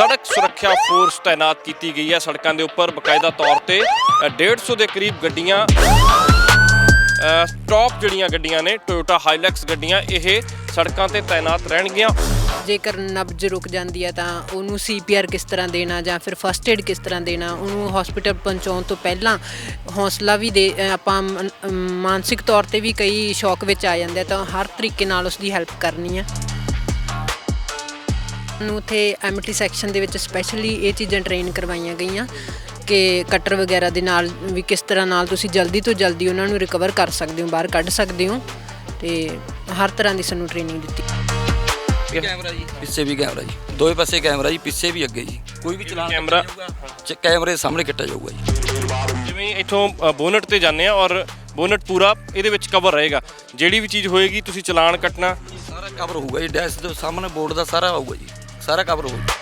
ਸੜਕ ਸੁਰੱਖਿਆ ਫੋਰਸ ਤਾਇਨਾਤ ਕੀਤੀ ਗਈ ਹੈ ਸੜਕਾਂ ਦੇ ਉੱਪਰ ਬਕਾਇਦਾ ਤੌਰ ਤੇ ਅ, 150 ਦੇ ਕਰੀਬ ਗੱਡੀਆਂ ਟੌਪ ਜਿਹੜੀਆਂ ਗੱਡੀਆਂ ਨੇ ਟੋਯੋਟਾ ਹਾਈਲੈਕਸ ਗੱਡੀਆਂ ਇਹ ਸੜਕਾਂ ਤੇ ਤਾਇਨਾਤ ਰਹਿਣਗੀਆਂ। ਜੇਕਰ ਨਬਜ ਰੁਕ ਜਾਂਦੀ ਹੈ ਤਾਂ ਉਹਨੂੰ ਸੀਪੀਆਰ ਕਿਸ ਤਰ੍ਹਾਂ ਦੇਣਾ ਜਾਂ ਫਿਰ ਫਸਟ ਏਡ ਕਿਸ ਤਰ੍ਹਾਂ ਦੇਣਾ ਉਹਨੂੰ ਹਸਪੀਟਲ ਪਹੁੰਚਾਉਣ ਤੋਂ ਪਹਿਲਾਂ ਹੌਸਲਾ ਵੀ ਦੇ ਆਪਾਂ ਮਾਨਸਿਕ ਤੌਰ ਤੇ ਵੀ ਕਈ ਸ਼ੌਕ ਵਿੱਚ ਆ ਜਾਂਦੇ ਤਾਂ ਹਰ ਤਰੀਕੇ ਨਾਲ ਉਸ ਦੀ ਹੈਲਪ ਕਰਨੀ ਹੈ। ਨੂੰ ਉੱਥੇ ਐਮਟੀ ਸੈਕਸ਼ਨ ਦੇ ਵਿੱਚ ਸਪੈਸ਼ਲੀ ਇਹ ਚੀਜ਼ਾਂ ਟ੍ਰੇਨ ਕਰਵਾਈਆਂ ਗਈਆਂ ਕਿ ਕਟਰ ਵਗੈਰਾ ਦੇ ਨਾਲ ਵੀ ਕਿਸ ਤਰ੍ਹਾਂ ਨਾਲ ਤੁਸੀਂ ਜਲਦੀ ਤੋਂ ਜਲਦੀ ਉਹਨਾਂ ਨੂੰ ਰਿਕਵਰ ਕਰ ਸਕਦੇ ਹੋ ਬਾਹਰ ਕੱਢ ਸਕਦੇ ਹੋ ਤੇ ਹਰ ਤਰ੍ਹਾਂ ਦੀ ਸਾਨੂੰ ਟ੍ਰੇਨਿੰਗ ਦਿੱਤੀ। ਕੈਮਰਾ ਜੀ। ਪਿੱਛੇ ਵੀ ਕੈਮਰਾ ਜੀ। ਦੋਵੇਂ ਪਾਸੇ ਕੈਮਰਾ ਜੀ ਪਿੱਛੇ ਵੀ ਅੱਗੇ ਜੀ। ਕੋਈ ਵੀ ਚਲਾਨ ਕੈਮਰਾ। ਕੈਮਰੇ ਸਾਹਮਣੇ ਕੱਟਿਆ ਜਾਊਗਾ ਜੀ। ਜਿਵੇਂ ਇੱਥੋਂ ਬੋਨਟ ਤੇ ਜਾਂਦੇ ਆ ਔਰ ਬੋਨਟ ਪੂਰਾ ਇਹਦੇ ਵਿੱਚ ਕਵਰ ਰਹੇਗਾ। ਜਿਹੜੀ ਵੀ ਚੀਜ਼ ਹੋਏਗੀ ਤੁਸੀਂ ਚਲਾਨ ਕੱਟਣਾ। ਸਾਰਾ ਕਵਰ ਹੋਊਗਾ ਜੀ। ਡੈਸ਼ ਦੇ ਸਾਹਮਣੇ ਬੋਰਡ ਦਾ ਸਾਰਾ ਆਊਗਾ ਜੀ। ਸਾਰਾ ਕਵਰ ਹੋਊਗਾ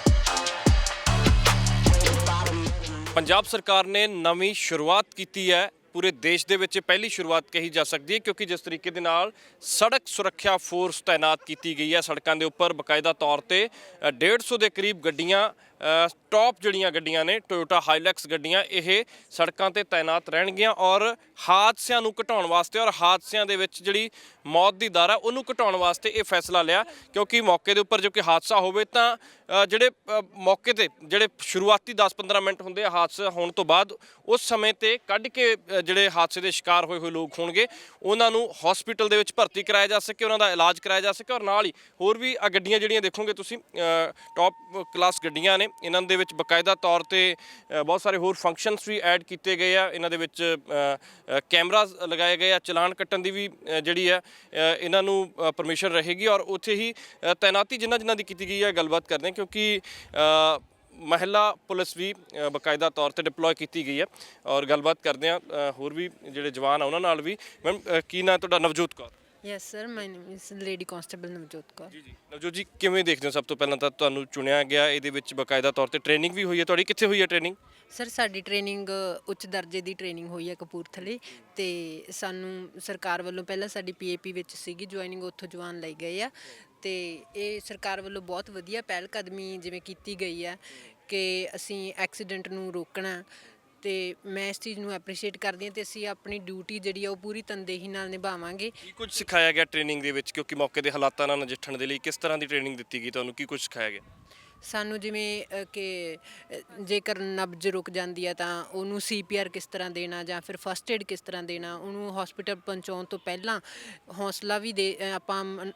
ਪੰਜਾਬ ਸਰਕਾਰ ਨੇ ਨਵੀਂ ਸ਼ੁਰੂਆਤ ਕੀਤੀ ਹੈ। ਪੂਰੇ ਦੇਸ਼ ਦੇ ਵਿੱਚ ਪਹਿਲੀ ਸ਼ੁਰੂਆਤ ਕਹੀ ਜਾ ਸਕਦੀ ਹੈ ਕਿਉਂਕਿ ਜਿਸ ਤਰੀਕੇ ਦੇ ਨਾਲ ਸੜਕ ਸੁਰੱਖਿਆ ਫੋਰਸ ਤਾਇਨਾਤ ਕੀਤੀ ਗਈ ਹੈ। ਸੜਕਾਂ ਦੇ ਉੱਪਰ ਬਕਾਇਦਾ ਤੌਰ ਤੇ ਅ, 150 ਦੇ ਕਰੀਬ ਗੱਡੀਆਂ ਟੌਪ ਜਿਹੜੀਆਂ ਗੱਡੀਆਂ ਨੇ ਟੋਯੋਟਾ ਹਾਈਲੈਕਸ ਗੱਡੀਆਂ, ਇਹ ਸੜਕਾਂ ਤੇ ਤਾਇਨਾਤ ਰਹਿਣਗੀਆਂ ਔਰ ਹਾਦਸਿਆਂ ਨੂੰ ਘਟਾਉਣ ਵਾਸਤੇ ਔਰ ਹਾਦਸਿਆਂ ਦੇ ਵਿੱਚ ਜਿਹੜੀ ਮੌਤ ਦੀ ਦਰ ਆ, ਉਹਨੂੰ ਘਟਾਉਣ ਵਾਸਤੇ ਇਹ ਫੈਸਲਾ ਲਿਆ। ਕਿਉਂਕਿ ਮੌਕੇ ਦੇ ਉੱਪਰ ਜੋ ਕਿ ਹਾਦਸਾ ਹੋਵੇ ਤਾਂ ਜਿਹੜੇ ਮੌਕੇ ਤੇ ਜਿਹੜੇ ਸ਼ੁਰੂਆਤੀ 10-15 ਮਿੰਟ ਹੁੰਦੇ ਆ ਹਾਦਸਾ ਹੋਣ ਤੋਂ ਬਾਅਦ, ਉਸ ਸਮੇਂ ਤੇ ਕੱਢ ਕੇ ਜਿਹੜੇ ਹਾਦਸੇ ਦੇ ਸ਼ਿਕਾਰ ਹੋਏ ਹੋਏ ਲੋਕ ਹੋਣਗੇ, ਉਹਨਾਂ ਨੂੰ ਹਸਪੀਟਲ ਦੇ ਵਿੱਚ ਭਰਤੀ ਕਰਾਇਆ ਜਾ ਸਕੇ, ਉਹਨਾਂ ਦਾ ਇਲਾਜ ਕਰਾਇਆ ਜਾ ਸਕੇ ਔਰ ਨਾਲ ਹੀ ਹੋਰ ਵੀ ਆ ਗੱਡੀਆਂ ਜਿਹੜੀਆਂ ਦੇਖੋਗੇ ਤੁਸੀਂ ਟੌਪ ਕਲਾਸ ਗੱਡੀਆਂ ਨੇ ਇਹਨਾਂ ਦੇ ਵਿੱਚ ਬਕਾਇਦਾ ਤੌਰ ਤੇ ਬਹੁਤ ਸਾਰੇ ਹੋਰ ਫੰਕਸ਼ਨਸ ਵੀ ਐਡ ਕੀਤੇ ਗਏ ਆ। ਇਹਨਾਂ ਦੇ ਵਿੱਚ ਕੈਮਰਾਜ਼ ਲਗਾਏ ਗਏ ਆ। ਚਲਾਨ ਕੱਟਣ ਦੀ ਵੀ ਜਿਹੜੀ ਆ ਇਹਨਾਂ ਨੂੰ ਪਰਮਿਸ਼ਨ ਰਹੇਗੀ ਔਰ ਉੱਥੇ ਹੀ ਤਾਇਨਾਤੀ ਜਿਨ੍ਹਾਂ ਜਿਨ੍ਹਾਂ ਦੀ ਕੀਤੀ ਗਈ ਹੈ ਗੱਲਬਾਤ ਕਰਦੇ ਹਾਂ ਕਿਉਂਕਿ ਮਹਿਲਾ ਪੁਲਿਸ ਵੀ ਅ, ਬਕਾਇਦਾ ਤੌਰ ਤੇ ਡਿਪਲੋਏ ਕੀਤੀ ਗਈ ਹੈ ਔਰ ਗੱਲਬਾਤ ਕਰਦੇ ਹਾਂ ਹੋਰ ਵੀ ਜਿਹੜੇ ਜਵਾਨ ਆ ਉਹਨਾਂ ਨਾਲ ਵੀ। ਮੈਮ ਕੀ ਨਾਂ ਤੁਹਾਡਾ? Navjot Kaur. Yes sir my name is lady constable Navjot Kaur ji ji. Navjot ਜੀ ਕਿਵੇਂ ਦੇਖਦੇ ਹੋ? ਸਭ ਤੋਂ ਪਹਿਲਾਂ ਤਾਂ ਤੁਹਾਨੂੰ ਚੁਣਿਆ ਗਿਆ ਇਹਦੇ ਵਿੱਚ ਬਕਾਇਦਾ ਤੌਰ ਤੇ ਟ੍ਰੇਨਿੰਗ ਵੀ ਹੋਈ ਹੈ। ਤੁਹਾਡੀ ਕਿੱਥੇ ਹੋਈ ਹੈ ਟ੍ਰੇਨਿੰਗ ਸਰ ਸਾਡੀ ਟ੍ਰੇਨਿੰਗ ਉੱਚ ਦਰਜੇ ਦੀ ਟ੍ਰੇਨਿੰਗ ਹੋਈ ਹੈ ਕਪੂਰਥਲੇ ਤੇ ਸਾਨੂੰ ਸਰਕਾਰ ਵੱਲੋਂ ਪਹਿਲਾਂ ਸਾਡੀ ਪੀਏਪੀ ਵਿੱਚ ਸੀਗੀ ਜੁਆਇਨਿੰਗ ਉੱਥੋਂ ਜਵਾਨ ਲਈ ਗਏ ਆ ਤੇ ਇਹ ਸਰਕਾਰ ਵੱਲੋਂ ਬਹੁਤ ਵਧੀਆ ਪਹਿਲ ਕਦਮੀ ਜਿਵੇਂ ਕੀਤੀ ਗਈ ਆ ਕਿ ਅਸੀਂ ਐਕਸੀਡੈਂਟ ਨੂੰ ਰੋਕਣਾ ਤੇ ਮੈਂ ਇਸ ਚੀਜ਼ ਨੂੰ ਐਪਰੀਸ਼ੀਏਟ ਕਰਦੀ ਹਾਂ ਤੇ ਅਸੀਂ ਆਪਣੀ ਡਿਊਟੀ ਜਿਹੜੀ ਆ ਉਹ ਪੂਰੀ ਤਨਦੇਹੀ ਨਾਲ ਨਿਭਾਵਾਂਗੇ। ਕੀ ਕੁਝ ਸਿਖਾਇਆ ਗਿਆ ਟ੍ਰੇਨਿੰਗ ਦੇ ਵਿੱਚ? ਕਿਉਂਕਿ ਮੌਕੇ ਦੇ ਹਾਲਾਤਾਂ ਨਾਲ ਨਜਿੱਠਣ ਦੇ ਲਈ ਕਿਸ ਤਰ੍ਹਾਂ ਦੀ ਟ੍ਰੇਨਿੰਗ ਦਿੱਤੀ ਗਈ? ਤੁਹਾਨੂੰ ਕੀ ਕੁਝ ਸਿਖਾਇਆ ਗਿਆ? ਸਾਨੂੰ ਜਿਵੇਂ ਅ, ਕਿ ਅ, ਜੇਕਰ ਨਬਜ ਰੁਕ ਜਾਂਦੀ ਹੈ ਤਾਂ ਉਹਨੂੰ ਸੀਪੀਆਰ ਕਿਸ ਤਰ੍ਹਾਂ ਦੇਣਾ ਜਾਂ ਫਿਰ ਫਸਟ ਏਡ ਕਿਸ ਤਰ੍ਹਾਂ ਦੇਣਾ ਉਹਨੂੰ ਹਸਪੀਟਲ ਪਹੁੰਚਾਉਣ ਤੋਂ ਪਹਿਲਾਂ ਹੌਸਲਾ ਵੀ ਦੇ ਅ, ਆਪਾਂ ਮਨ-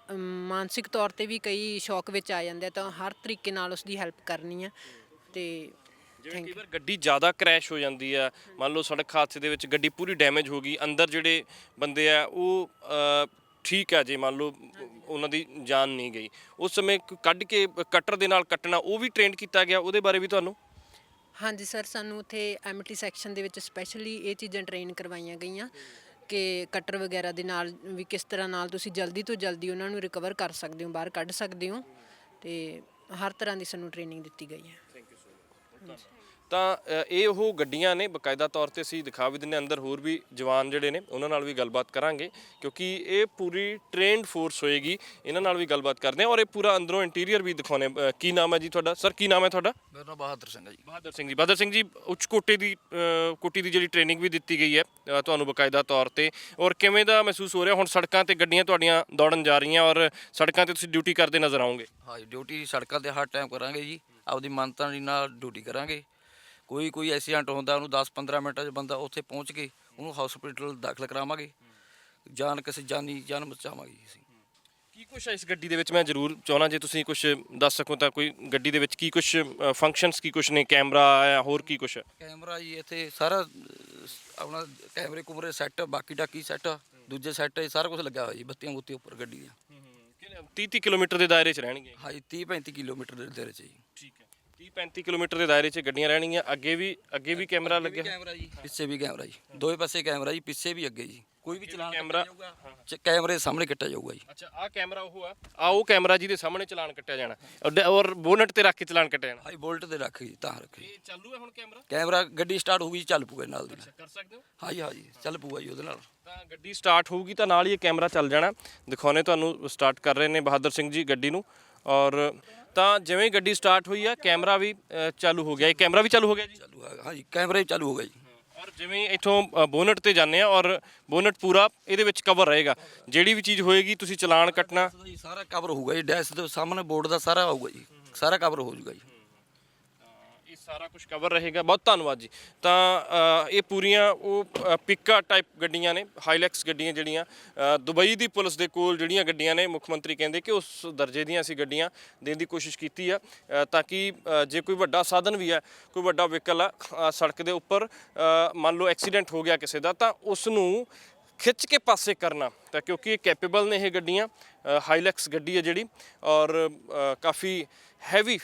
ਮਾਨਸਿਕ ਤੌਰ ਤੇ ਵੀ ਕਈ ਸ਼ੌਕ ਵਿੱਚ ਆ ਜਾਂਦੇ ਆ ਤਾਂ ਹਰ ਤਰੀਕੇ ਨਾਲ ਉਸ ਦੀ ਹੈਲਪ ਕਰਨੀ ਹੈ ਤੇ ਜਿਵੇਂ ਕਈ ਵਾਰ ਗੱਡੀ ਜ਼ਿਆਦਾ ਕ੍ਰੈਸ਼ ਹੋ ਜਾਂਦੀ ਆ ਮੰਨ ਲਓ ਸੜਕ ਹਾਦਸੇ ਦੇ ਵਿੱਚ ਗੱਡੀ ਪੂਰੀ ਡੈਮੇਜ ਹੋ ਗਈ ਅੰਦਰ ਜਿਹੜੇ ਬੰਦੇ ਆ ਉਹ ਅ, ਠੀਕ ਆ ਜੇ ਮੰਨ ਲਓ ਉਹਨਾਂ ਦੀ ਜਾਨ ਨਹੀਂ ਗਈ। ਉਸ ਸਮੇਂ ਕ- ਕੱਢ ਕੇ ਕਟਰ ਦੇ ਨਾਲ ਕੱਟਣਾ ਉਹ ਵੀ ਟ੍ਰੇਨ ਕੀਤਾ ਗਿਆ ਉਹਦੇ ਬਾਰੇ ਵੀ ਤੁਹਾਨੂੰ? ਹਾਂਜੀ ਸਰ ਸਾਨੂੰ ਉੱਥੇ ਐਮਟੀ ਸੈਕਸ਼ਨ ਦੇ ਵਿੱਚ ਸਪੈਸ਼ਲੀ ਇਹ ਚੀਜ਼ਾਂ ਟ੍ਰੇਨ ਕਰਵਾਈਆਂ ਗਈਆਂ ਕਿ ਕਟਰ ਵਗੈਰਾ ਦੇ ਨਾਲ ਵੀ ਕਿਸ ਤਰ੍ਹਾਂ ਨਾਲ ਤੁਸੀਂ ਜਲਦੀ ਤੋਂ ਜਲਦੀ ਉਹਨਾਂ ਨੂੰ ਰਿਕਵਰ ਕਰ ਸਕਦੇ ਹੋ ਬਾਹਰ ਕੱਢ ਸਕਦੇ ਹੋ ਤੇ ਹਰ ਤਰ੍ਹਾਂ ਦੀ ਸਾਨੂੰ ਟ੍ਰੇਨਿੰਗ ਦਿੱਤੀ ਗਈ ਹੈ। happened? ਤਾਂ ਅ, ਇਹ ਉਹ ਗੱਡੀਆਂ ਨੇ ਬਕਾਇਦਾ ਤੌਰ ਤੇ ਅਸੀਂ ਦਿਖਾ ਵੀ ਦਿੰਨੇ ਅੰਦਰ ਹੋਰ ਵੀ ਜਵਾਨ ਜਿਹੜੇ ਨੇ ਉਹਨਾਂ ਨਾਲ ਵੀ ਗੱਲਬਾਤ ਕਰਾਂਗੇ ਕਿਉਂਕਿ ਇਹ ਪੂਰੀ ਟ੍ਰੇਨਡ ਫੋਰਸ ਹੋਏਗੀ ਇਹਨਾਂ ਨਾਲ ਵੀ ਗੱਲਬਾਤ ਕਰਦੇ ਹਾਂ ਔਰ ਇਹ ਪੂਰਾ ਅੰਦਰੋਂ ਇੰਟੀਰੀਅਰ ਵੀ ਦਿਖਾਉਣੇ ਕੀ ਨਾਮ ਹੈ ਜੀ ਤੁਹਾਡਾ? ਸਰ ਕੀ ਨਾਮ ਹੈ ਤੁਹਾਡਾ? ਮੇਰਾ ਨਾਮ ਬਹਾਦਰ ਸਿੰਘ ਹੈ ਜੀ। ਬਹਾਦਰ ਸਿੰਘ ਜੀ। ਬਹਾਦਰ ਸਿੰਘ ਜੀ ਉੱਚ ਕੋਟੇ ਦੀ ਅ, ਕੋਟੀ ਦੀ ਜਿਹੜੀ ਟ੍ਰੇਨਿੰਗ ਵੀ ਦਿੱਤੀ ਗਈ ਹੈ ਅ, ਤੁਹਾਨੂੰ ਬਕਾਇਦਾ ਤੌਰ ਤੇ। ਔਰ ਕਿਵੇਂ ਦਾ ਮਹਿਸੂਸ ਹੋ ਰਿਹਾ? ਹੁਣ ਸੜਕਾਂ ਤੇ ਗੱਡੀਆਂ ਤੁਹਾਡੀਆਂ ਦੌੜਨ ਜਾ ਰਹੀਆਂ ਔਰ ਸੜਕਾਂ ਤੇ ਤੁਸੀਂ ਡਿਊਟੀ ਕਰਦੇ ਨਜ਼ਰ ਆਓਗੇ? ਹਾਂ ਜੀ ਡਿਊਟੀ ਸੜਕਾਂ ਤੇ ਹਰ ਟਾਈਮ ਕਰਾਂਗੇ ਜੀ। ਆਪਦੀ ਮੰਨਤਾ ਦੀ ਨਾਲ ਡਿਊਟੀ ਕਰਾਂਗੇ। ਕੋਈ ਕੋਈ ਐਕਸੀਡੈਂਟ ਹੁੰਦਾ ਉਹਨੂੰ 10-15 ਮਿੰਟਾਂ 'ਚ ਬੰਦਾ ਉੱਥੇ ਪਹੁੰਚ ਕੇ ਉਹਨੂੰ ਹਸਪੀਟਲ ਦਾਖਲ ਕਰਾਵਾਂਗੇ। ਜਾਨ ਕਿਸੇ ਜਾਨੀ ਜਾਨ ਬਚਾਵਾਂਗੇ ਅਸੀਂ। ਕੀ ਕੁਛ ਹੈ ਇਸ ਗੱਡੀ ਦੇ ਵਿੱਚ? ਮੈਂ ਜ਼ਰੂਰ ਚਾਹਣਾ ਜੇ ਤੁਸੀਂ ਕੁਝ ਦੱਸ ਸਕੋ ਤਾਂ ਕੋਈ ਗੱਡੀ ਦੇ ਵਿੱਚ ਕੀ ਕੁਝ ਫੰਕਸ਼ਨਸ ਕੀ ਕੁਝ ਨੇ? ਕੈਮਰਾ ਹੈ ਹੋਰ ਕੀ ਕੁਝ ਹੈ ਕੈਮਰਾ ਜੀ ਇੱਥੇ ਸਾਰਾ ਆਪਣਾ ਕੈਮਰੇ ਕੁਮਰੇ ਸੈੱਟ ਬਾਕੀ ਡਾਕੀ ਸੈੱਟ ਦੂਜੇ ਸੈੱਟ ਸਾਰਾ ਕੁਝ ਲੱਗਾ ਹੋਇਆ ਜੀ ਬੱਤੀਆਂ ਬੁੱਤੀਆਂ ਉੱਪਰ ਗੱਡੀ ਦੀਆਂ। 30 30 ਕਿਲੋਮੀਟਰ ਦੇ ਦਾਇਰੇ 'ਚ ਰਹਿਣਗੇ ਹਾਂ ਜੀ 30 35 ਕਿਲੋਮੀਟਰ ਦੇ ਦਾਇਰੇ 'ਚ ਜੀ। ਠੀਕ ਹੈ। 30 35 ਕਿਲੋਮੀਟਰ ਦੇ ਦਾਇਰੇ 'ਚ ਗੱਡੀਆਂ ਰਹਿਣਗੀਆਂ ਅੱਗੇ ਵੀ ਅੱਗੇ ਵੀ ਕੈਮਰਾ ਲੱਗਿਆ। ਕੈਮਰਾ ਜੀ। ਪਿੱਛੇ ਵੀ ਕੈਮਰਾ ਜੀ। ਦੋਵੇਂ ਪਾਸੇ ਕੈਮਰਾ ਜੀ ਪਿੱਛੇ ਵੀ ਅੱਗੇ ਜੀ। ਕੋਈ ਵੀ ਚਲਾਨ ਕੈਮਰਾ ਚ ਕੈਮਰੇ ਸਾਹਮਣੇ ਕੱਟਿਆ ਜਾਊਗਾ ਜੀ। ਅੱਛਾ ਆਹ ਕੈਮਰਾ ਉਹ ਆ। ਆ ਉਹ ਕੈਮਰਾ ਜਿਹਦੇ ਸਾਹਮਣੇ ਚਲਾਨ ਕੱਟਿਆ ਜਾਣਾ। ਔਰ- ਔਰ ਬੋਨਟ ਤੇ ਰੱਖ ਕੇ ਚਲਾਨ ਕੱਟਿਆ ਜਾਣਾ। ਹਾਈ ਵੋਲਟ ਤੇ ਰੱਖ ਜੀ ਤਾਂ ਰੱਖ। ਜੀ ਇਹ ਚਾਲੂ ਹੈ ਹੁਣ ਕੈਮਰਾ? ਕੈਮਰਾ ਗੱਡੀ ਸਟਾਰਟ ਹੋ ਗਈ ਚੱਲ ਪੂਗਾ ਨਾਲ ਦੀ ਨਾਲ। ਕਰ ਸਕਦੇ ਹੋ? ਹਾਂ ਜੀ ਹਾਂ ਜੀ ਚੱਲ ਪੂਗਾ ਜੀ ਉਹਦੇ ਨਾਲ। ਤਾਂ ਗੱਡੀ ਸਟਾਰਟ ਹੋਊਗੀ ਤਾਂ ਨਾਲ ਹੀ ਇਹ ਕੈਮਰਾ ਚੱਲ ਜਾਣਾ। ਦਿਖਾਉਣੇ ਤੁਹਾਨੂੰ ਸਟਾਰਟ ਕਰ ਰਹੇ ਨੇ ਬਹਾਦਰ ਸਿੰਘ ਜੀ ਗੱਡੀ ਨੂੰ। ਔਰ ਤਾਂ ਜਿਵੇਂ ਗੱਡੀ ਸਟਾਰਟ ਹੋਈ ਆ ਕੈਮਰਾ ਵੀ ਅ, ਚਾਲੂ ਹੋ ਗਿਆ। ਇਹ ਕੈਮਰਾ ਵੀ ਚਾਲੂ ਹੋ ਗਿਆ ਜੀ? ਚਾਲੂ ਹੈ ਹਾਂਜੀ ਕੈਮਰੇ ਚਾਲੂ ਹੋ ਗਿਆ ਜੀ। ਔਰ ਜਿਵੇਂ ਇਥੋਂ ਬੋਨਟ ਤੇ ਜਾਂਦੇ ਆ ਔਰ ਬੋਨਟ ਪੂਰਾ ਇਹਦੇ ਵਿੱਚ ਕਵਰ ਰਹੇਗਾ। ਜਿਹੜੀ ਵੀ ਚੀਜ਼ ਹੋਏਗੀ ਤੁਸੀਂ ਚਲਾਨ ਕੱਟਣਾ। ਜੀ ਸਾਰਾ ਕਵਰ ਹੋਊਗਾ ਜੀ। ਡੈਸ਼ ਦੇ ਸਾਹਮਣੇ ਬੋਰਡ ਦਾ ਸਾਰਾ ਆਊਗਾ ਜੀ। ਸਾਰਾ ਕਵਰ ਹੋ ਜਾਊਗਾ ਜੀ। ਸਾਰਾ ਕੁਝ ਕਵਰ ਰਹੇਗਾ। ਬਹੁਤ ਧੰਨਵਾਦ ਜੀ। ਤਾਂ ਅ, ਇਹ ਪੂਰੀਆਂ ਉਹ ਅ, ਪਿਕਾ ਟਾਈਪ ਗੱਡੀਆਂ ਨੇ ਹਾਈਲੈਕਸ ਗੱਡੀਆਂ ਜਿਹੜੀਆਂ ਅ, ਦੁਬਈ ਦੀ ਪੁਲਿਸ ਦੇ ਕੋਲ ਜਿਹੜੀਆਂ ਗੱਡੀਆਂ ਨੇ ਮੁੱਖ ਮੰਤਰੀ ਕਹਿੰਦੇ ਕਿ ਉਸ ਦਰਜੇ ਦੀਆਂ ਅਸੀਂ ਗੱਡੀਆਂ ਦੇਣ ਦੀ ਕੋਸ਼ਿਸ਼ ਕੀਤੀ ਆ। ਅ, ਤਾਂ ਕਿ ਅ, ਜੇ ਕੋਈ ਵੱਡਾ ਸਾਧਨ ਵੀ ਹੈ ਕੋਈ ਵੱਡਾ ਵਹੀਕਲ ਆ ਅ, ਸੜਕ ਦੇ ਉੱਪਰ ਅ, ਮੰਨ ਲਓ ਐਕਸੀਡੈਂਟ ਹੋ ਗਿਆ ਕਿਸੇ ਦਾ ਤਾਂ ਉਸ ਨੂੰ ਖਿੱਚ ਕੇ ਪਾਸੇ ਕਰਨਾ, ਤਾਂ ਕਿਉਂਕਿ ਇਹ ਕੈਪੇਬਲ ਨੇ ਇਹ ਗੱਡੀਆਂ ਹਾਈਲੈਕਸ ਗੱਡੀ ਹੈ ਜਿਹੜੀ, ਔਰ ਕਾਫੀ ਹੈਵੀ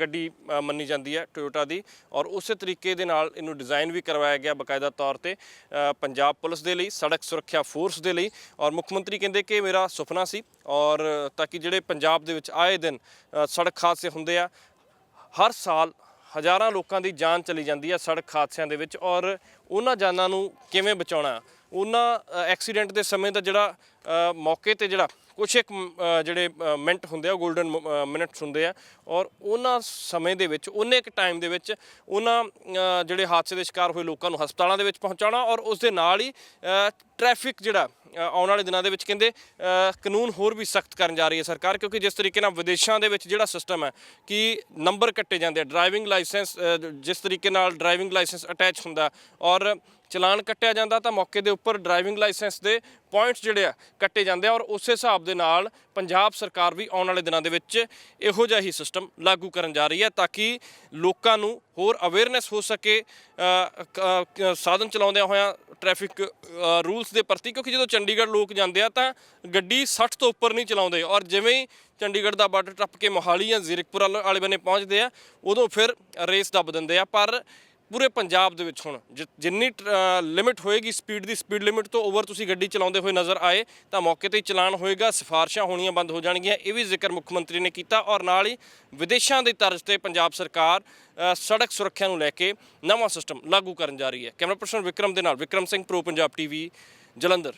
ਗੱਡੀ ਮੰਨੀ ਜਾਂਦੀ ਹੈ ਟੋਯੋਟਾ ਦੀ, ਔਰ ਉਸੇ ਤਰੀਕੇ ਦੇ ਨਾਲ ਇਹਨੂੰ ਡਿਜ਼ਾਈਨ ਵੀ ਕਰਵਾਇਆ ਗਿਆ ਬਕਾਇਦਾ ਤੌਰ ਤੇ ਪੰਜਾਬ ਪੁਲਿਸ ਦੇ ਲਈ, ਸੜਕ ਸੁਰੱਖਿਆ ਫੋਰਸ ਦੇ ਲਈ, ਔਰ ਮੁੱਖ ਮੰਤਰੀ ਕਹਿੰਦੇ ਕਿ ਮੇਰਾ ਸੁਪਨਾ ਸੀ, ਔਰ ਤਾਂ ਕਿ ਜਿਹੜੇ ਪੰਜਾਬ ਦੇ ਵਿੱਚ ਆਏ ਦਿਨ ਸੜਕ ਹਾਦਸੇ ਹੁੰਦੇ ਆ, ਹਰ ਸਾਲ ਹਜ਼ਾਰਾਂ ਲੋਕਾਂ ਦੀ ਜਾਨ ਚਲੀ ਜਾਂਦੀ ਹੈ ਸੜਕ ਹਾਦਸਿਆਂ ਦੇ ਵਿੱਚ, ਔਰ ਉਹਨਾਂ ਜਾਨਾਂ ਨੂੰ ਕਿਵੇਂ ਬਚਾਉਣਾ ਉਹਨਾਂ ਐਕਸੀਡੈਂਟ ਦੇ ਸਮੇਂ ਦਾ ਜਿਹੜਾ ਮੌਕੇ ਤੇ ਜਿਹੜਾ ਕੁਛ ਇੱਕ ਜਿਹੜੇ ਮਿੰਟ ਹੁੰਦੇ ਆ 골ਡਨ ਮਿੰਟਸ ਹੁੰਦੇ ਆ, ਔਰ ਉਹਨਾਂ ਸਮੇਂ ਦੇ ਵਿੱਚ, ਉਹਨੇ ਇੱਕ ਟਾਈਮ ਦੇ ਵਿੱਚ ਉਹਨਾਂ ਜਿਹੜੇ ਹਾਦਸੇ ਦੇ ਸ਼ਿਕਾਰ ਹੋਏ ਲੋਕਾਂ ਨੂੰ ਹਸਪਤਾਲਾਂ ਦੇ ਵਿੱਚ ਪਹੁੰਚਾਉਣਾ ਔਰ ਉਸ ਦੇ ਨਾਲ ਹੀ ਟ੍ਰੈਫਿਕ ਜਿਹੜਾ ਆਉਣ ਵਾਲੇ ਦਿਨਾਂ ਦੇ ਵਿੱਚ ਕਹਿੰਦੇ ਕਾਨੂੰਨ ਹੋਰ ਵੀ ਸਖਤ ਕਰਨ ਜਾ ਰਹੀ ਹੈ ਸਰਕਾਰ, ਕਿਉਂਕਿ ਜਿਸ ਤਰੀਕੇ ਨਾਲ ਵਿਦੇਸ਼ਾਂ ਦੇ ਵਿੱਚ ਜਿਹੜਾ ਸਿਸਟਮ ਹੈ ਕਿ ਨੰਬਰ ਕੱਟੇ ਜਾਂਦੇ ਆ ਡਰਾਈਵਿੰਗ ਲਾਇਸੈਂਸ ਜਿਸ ਤਰੀਕੇ ਨਾਲ ਡਰਾਈਵਿੰਗ ਲਾਇਸੈਂਸ ਅਟੈਚ ਹੁੰਦਾ ਔਰ ਚਲਾਨ ਕੱਟਿਆ ਜਾਂਦਾ ਤਾਂ ਮੌਕੇ ਦੇ ਉੱਪਰ ਡਰਾਈਵਿੰਗ ਲਾਇਸੈਂਸ ਦੇ ਪੁਆਇੰਟਸ ਜਿਹੜੇ ਆ ਕੱਟੇ ਜਾਂਦੇ ਆ ਔਰ ਉਸੇ ਹਿਸਾਬ ਦੇ ਨਾਲ ਪੰਜਾਬ ਸਰਕਾਰ ਵੀ ਆਉਣ ਵਾਲੇ ਦਿਨਾਂ ਦੇ ਵਿੱਚ ਇਹੋ ਜਿਹਾ ਹੀ ਸਿਸਟਮ ਲਾਗੂ ਕਰਨ ਜਾ ਰਹੀ ਹੈ ਤਾਂ ਕਿ ਲੋਕਾਂ ਨੂੰ ਹੋਰ ਅਵੇਅਰਨੈਸ ਹੋ ਸਕੇ ਸਾਧਨ ਚਲਾਉਂਦਿਆਂ ਹੋਇਆਂ ਟ੍ਰੈਫਿਕ ਰੂਲਸ ਦੇ ਪ੍ਰਤੀ ਕਿਉਂਕਿ ਜਦੋਂ ਚੰਡੀਗੜ੍ਹ ਲੋਕ ਜਾਂਦੇ ਆ ਤਾਂ ਗੱਡੀ 60 ਤੋਂ ਉੱਪਰ ਨਹੀਂ ਚਲਾਉਂਦੇ ਔਰ ਜਿਵੇਂ ਹੀ ਚੰਡੀਗੜ੍ਹ ਦਾ ਬਾਰਡਰ ਟੱਪ ਕੇ ਮੋਹਾਲੀ ਜਾਂ ਜ਼ੀਰਕਪੁਰ ਵਾਲੇ ਵਾਲੇ ਬੰਨੇ ਪਹੁੰਚਦੇ ਆ ਉਦੋਂ ਫਿਰ ਰੇਸ ਦੱਬ ਦਿੰਦੇ ਆ ਪਰ ਪੂਰੇ ਪੰਜਾਬ ਦੇ ਵਿੱਚ ਹੁਣ ਜਿ- ਜਿੰਨੀ ਲਿਮਿਟ ਹੋਏਗੀ ਸਪੀਡ ਦੀ ਸਪੀਡ ਲਿਮਿਟ ਤੋਂ ਓਵਰ ਤੁਸੀਂ ਗੱਡੀ ਚਲਾਉਂਦੇ ਹੋਏ ਨਜ਼ਰ ਆਏ ਤਾਂ ਮੌਕੇ ਤੇ ਹੀ ਚਲਾਨ ਹੋਏਗਾ ਸਿਫਾਰਸ਼ਾਂ ਹੋਣੀਆਂ ਬੰਦ ਹੋ ਜਾਣਗੀਆਂ ਇਹ ਵੀ ਜ਼ਿਕਰ ਮੁੱਖ ਮੰਤਰੀ ਨੇ ਕੀਤਾ ਔਰ ਨਾਲ ਹੀ ਵਿਦੇਸ਼ਾਂ ਦੀ ਤਰਜ਼ ਤੇ ਪੰਜਾਬ ਸਰਕਾਰ ਅ, ਸੜਕ ਸੁਰੱਖਿਆ ਨੂੰ ਲੈ ਕੇ ਨਵਾਂ ਸਿਸਟਮ ਲਾਗੂ ਕਰਨ ਜਾ ਰਹੀ ਹੈ। ਕੈਮਰਾ ਪਰਸਨ ਵਿਕਰਮ ਦੇ ਨਾਲ ਵਿਕਰਮ ਸਿੰਘ ਪ੍ਰੋ ਪੰਜਾਬ ਟੀਵੀ ਜਲੰਧਰ।